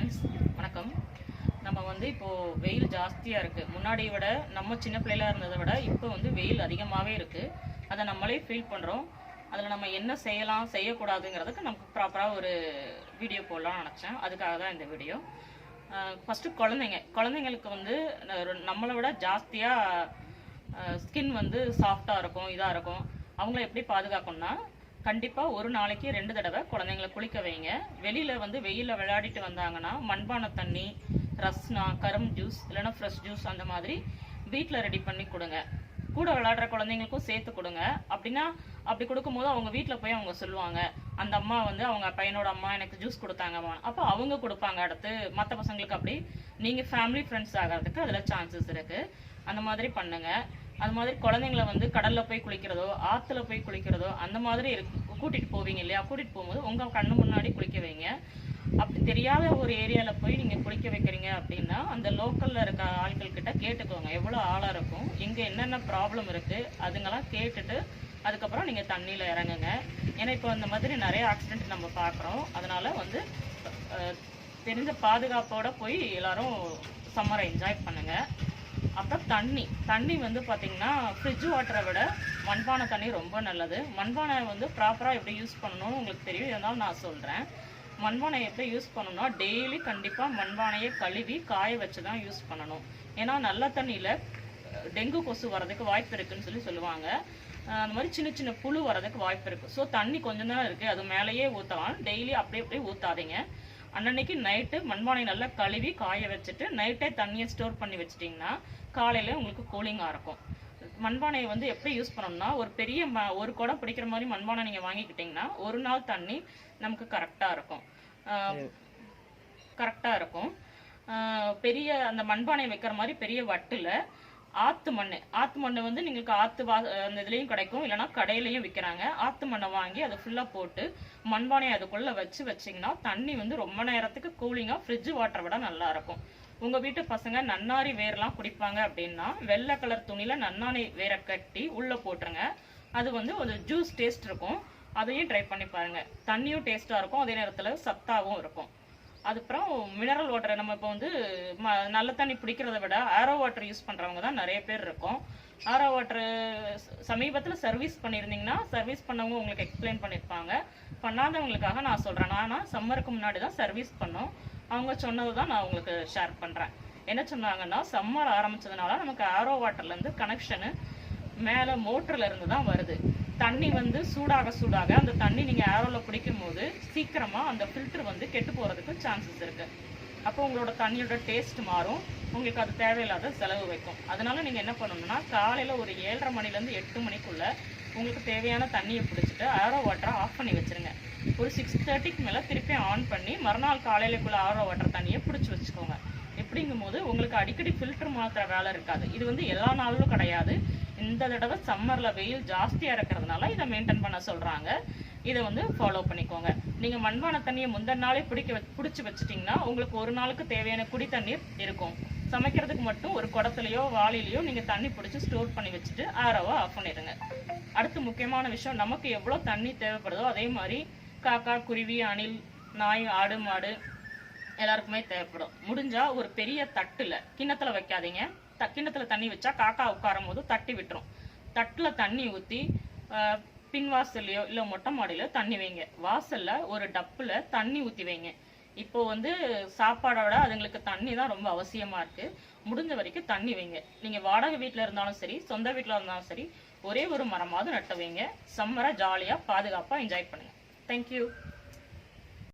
Friends வணக்கம். நம்ம வந்து இப்போது வெயில் ஜாஸ்தியாக இருக்குது முன்னாடியை விட நம்ம சின்ன பிள்ளையில இருந்ததை விட இப்போ வந்து வெயில் அதிகமாகவே இருக்குது அதை நம்மளே ஃபீல் பண்ணுறோம் அதில் நம்ம என்ன செய்யலாம் செய்யக்கூடாதுங்கிறதுக்கு நமக்கு ப்ராப்பராக ஒரு வீடியோ போடலாம்னு நினச்சேன். அதுக்காக தான் இந்த வீடியோ ஃபஸ்ட்டு குழந்தைங்க. குழந்தைங்களுக்கு வந்து நம்மளை விட ஜாஸ்தியாக ஸ்கின் வந்து சாஃப்டாக இருக்கும் இதாக இருக்கும். அவங்கள எப்படி பாதுகாக்கணும்னா கண்டிப்பாக ஒரு நாளைக்கு ரெண்டு தடவை குழந்தைங்கள குளிக்க வைங்க. வெளியில் வந்து வெயிலில் விளையாடிட்டு வந்தாங்கன்னா மண்பான தண்ணி ரஸ்னா கரும் ஜூஸ் இல்லைன்னா ஃப்ரெஷ் ஜூஸ் அந்த மாதிரி வீட்டில் ரெடி பண்ணி கொடுங்க. கூட விளையாடுற குழந்தைங்களுக்கும் சேர்த்து கொடுங்க. அப்படின்னா அப்படி கொடுக்கும்போது அவங்க வீட்டில் போய் அவங்க சொல்லுவாங்க அந்த அம்மா வந்து அவங்க பையனோட அம்மா எனக்கு ஜூஸ் கொடுத்தாங்கம்மா. அப்போ அவங்க கொடுப்பாங்க அடுத்து. மற்ற பசங்களுக்கு அப்படி. நீங்கள் ஃபேமிலி ஃப்ரெண்ட்ஸ் ஆகிறதுக்கு அதில் சான்சஸ் இருக்குது அந்த மாதிரி பண்ணுங்கள் அது மாதிரி குழந்தைங்கள வந்து கடல்ல போய் குளிக்கிறதோ ஆத்துல போய் குளிக்கிறதோ அந்த மாதிரி இருக்கு கூட்டிட்டு போவீங்க இல்லையா? கூட்டிட்டு போகும்போது உங்க கண்ணு முன்னாடி குளிக்க வைங்க. அப்படி தெரியாத ஒரு ஏரியால போய் நீங்க குளிக்க வைக்கிறீங்க அப்படின்னா அந்த லோக்கல்ல இருக்க ஆட்கள் கிட்ட கேட்டுக்கோங்க. எவ்வளவு ஆழம் இருக்கும்? இங்க என்னென்ன ப்ராப்ளம் இருக்கு? அதுங்கெல்லாம் கேட்டுட்டு அதுக்கப்புறம் நீங்க தண்ணியில இறங்குங்க. ஏன்னா இப்போ அந்த மாதிரி நிறைய ஆக்சிடென்ட் நம்ம பார்க்குறோம் அதனால வந்து தெரிஞ்ச பாதுகாப்போட போய் எல்லாரும் சம்மரை என்ஜாய் பண்ணுங்க. அப்புறம் தண்ணி. தண்ணி வந்து பார்த்தீங்கன்னா ஃப்ரிட்ஜ் வாட்டரை விட மண்பானை தண்ணி ரொம்ப நல்லது. மண்பானை வந்து ப்ராப்பராக எப்படி யூஸ் பண்ணணும்னு உங்களுக்கு தெரியும். இருந்தாலும் நான் சொல்கிறேன் மண்பானை எப்படி யூஸ் பண்ணணும்னா டெய்லி கண்டிப்பாக மண்பானையை கழுவி காய வச்சு தான் யூஸ் பண்ணணும். ஏன்னா நல்ல தண்ணியில் டெங்கு கொசு வரதுக்கு வாய்ப்பு இருக்குன்னு சொல்லி சொல்லுவாங்க. அந்த மாதிரி சின்ன சின்ன புழு வரதுக்கு வாய்ப்பு இருக்குது ஸோ தண்ணி கொஞ்சம் தான் இருக்குது அது மேலேயே ஊற்றலாம் டெய்லி அப்படியே அப்படியே ஊற்றாதீங்க அன்னன்னைக்கு நைட்டு மண்பானை நல்லா கழுவி காய வச்சுட்டு நைட்டே தண்ணியை ஸ்டோர் பண்ணி வச்சிட்டிங்கன்னா காலையில் உங்களுக்கு கூலிங்காக இருக்கும் மண்பானையை வந்து எப்படி யூஸ் பண்ணணும்னா ஒரு பெரிய ம ஒரு குடம் பிடிக்கிற மாதிரி மண்பானை நீங்கள் வாங்கிக்கிட்டிங்கன்னா ஒரு நாள் தண்ணி நமக்கு கரெக்டாக இருக்கும் கரெக்டாக இருக்கும் ஆஹ் பெரிய அந்த மண்பானை வைக்கிற மாதிரி பெரிய வட்டில் ஆத்து மண் ஆத்து மண் வந்து നിങ്ങൾക്ക് ஆத்து வா அந்த இதுலேயும் கிடைக்கும் இல்லைன்னா கடையிலையும் விற்கிறாங்க ஆத்து மண்ணை வாங்கி அதை ஃபுல்லாக போட்டு மண்பானையை அதுக்குள்ளே வச்சு வச்சிங்கன்னா தண்ணி வந்து ரொம்ப நேரத்துக்கு கூலிங்காக ஃப்ரிட்ஜ் வாட்டரை விட நல்லா இருக்கும் உங்கள் வீட்டு பசங்க நன்னாரி வேர்லாம் குடிப்பாங்க அப்படின்னா வெள்ளை கலர் துணியில் நன்னாரி வேரை கட்டி உள்ளே போட்டுருங்க. அது வந்து ஒரு ஜூஸ் டேஸ்ட் இருக்கும். அதையும் ட்ரை பண்ணி பாருங்க. தண்ணியும் டேஸ்ட்டாக இருக்கும். அதே நேரத்தில் சத்தாகவும் இருக்கும். அதுக்கப்புறம் மினரல் வாட்டர் நம்ம இப்போ வந்து ம நல்ல தண்ணி பிடிக்கிறத விட ஆரோ வாட்டர் யூஸ் பண்ணுறவங்க தான் நிறைய பேர் இருக்கும். ஆரோ வாட்டர் சமீபத்தில் சர்வீஸ் பண்ணியிருந்தீங்கன்னா சர்வீஸ் பண்ணவங்க உங்களுக்கு எக்ஸ்பிளைன் பண்ணியிருப்பாங்க. பண்ணாதவங்களுக்காக நான் சொல்கிறேன் ஆனால் சம்மருக்கு முன்னாடி தான் சர்வீஸ் பண்ணோம். அவங்க சொன்னது தான் நான் உங்களுக்கு ஷேர் பண்ணுறேன் என்ன சொன்னாங்கன்னா சம்மர் ஆரம்பித்ததுனால நமக்கு ஆரோ வாட்டர்லேருந்து கனெக்ஷனு மேலே மோட்டர்லேருந்து தான் வருது. தண்ணி வந்து சூடாக சூடாக அந்த தண்ணி நீங்கள் ஆரோவில் பிடிக்கும் போது சீக்கிரமாக அந்த ஃபில்டர் வந்து கெட்டு போகிறதுக்கு சான்சஸ் இருக்குது அப்போ உங்களோட தண்ணியோட டேஸ்ட் மாறும். உங்களுக்கு அது தேவையில்லாத செலவு வைக்கும். அதனால நீங்கள் என்ன பண்ணணும்னா காலையில் ஒரு ஏழரை மணிலேருந்து எட்டு மணிக்குள்ளே உங்களுக்கு தேவையான தண்ணியை பிடிச்சிட்டு ஆரோ வாட்டரை ஆஃப் பண்ணி வச்சிருங்க. ஒரு சிக்ஸ் தேர்ட்டிக்கு மேலே திருப்பி ஆன் பண்ணி மறுநாள் காலையிலக்குள்ள ஆரோ வாட்டர் தண்ணியை பிடிச்சி வச்சுக்கோங்க. இப்படிங்கும் போது உங்களுக்கு அடிக்கடி ஃபில்டர் மாத்திர வேலை இருக்காது. இது வந்து எல்லா நாளும் கிடையாது. இந்த தடவை சம்மரில் வெயில் ஜாஸ்தியாக இருக்கிறதுனால இதை மெயின்டைன் பண்ண சொல்கிறாங்க இதை வந்து ஃபாலோ பண்ணிக்கோங்க. நீங்கள் மண்பான தண்ணியை முந்தின நாளே பிடிக்க பிடிச்சி பிடிச்சு வச்சிட்டிங்கன்னா உங்களுக்கு ஒரு நாளுக்கு தேவையான குடி தண்ணீர் இருக்கும். சமைக்கிறதுக்கு மட்டும் ஒரு குடத்துலையோ வாளிலையோ நீங்கள் தண்ணி பிடிச்சி ஸ்டோர் பண்ணி வச்சுட்டு ஆரோவை ஆஃப் பண்ணிடுங்க. அடுத்து முக்கியமான விஷயம் நமக்கு எவ்வளோ தண்ணி தேவைப்படுதோ அதே மாதிரி காக்கா குருவி அணில் நாய் ஆடு மாடு எல்லாருக்குமே தேவைப்படும். முடிஞ்சா ஒரு பெரிய தட்டுல கிண்ணத்துல வைக்காதீங்க. த- கிண்ணத்துல தண்ணி வச்சா காக்கா உட்காரும் போது தட்டி விட்டுரும். தட்டுல தண்ணி ஊத்தி பின்வாசல்லையோ பின் வாசல்லையோ இல்ல மொட்டை மாடியில தண்ணி வைங்க. வாசல்ல ஒரு டப்புல தண்ணி ஊத்தி வைங்க. இப்போ வந்து சாப்பாடோட அதுங்களுக்கு தண்ணி தான் ரொம்ப அவசியமா இருக்கு. முடிஞ்ச வரைக்கும் தண்ணி வைங்க. நீங்க வாடகை வீட்டில் இருந்தாலும் சரி சொந்த வீட்டில் இருந்தாலும் சரி ஒரே ஒரு மரமாவது நட்டு வைங்க. சம்மரை ஜாலியா பாதுகாப்பா என்ஜாய் Thank you.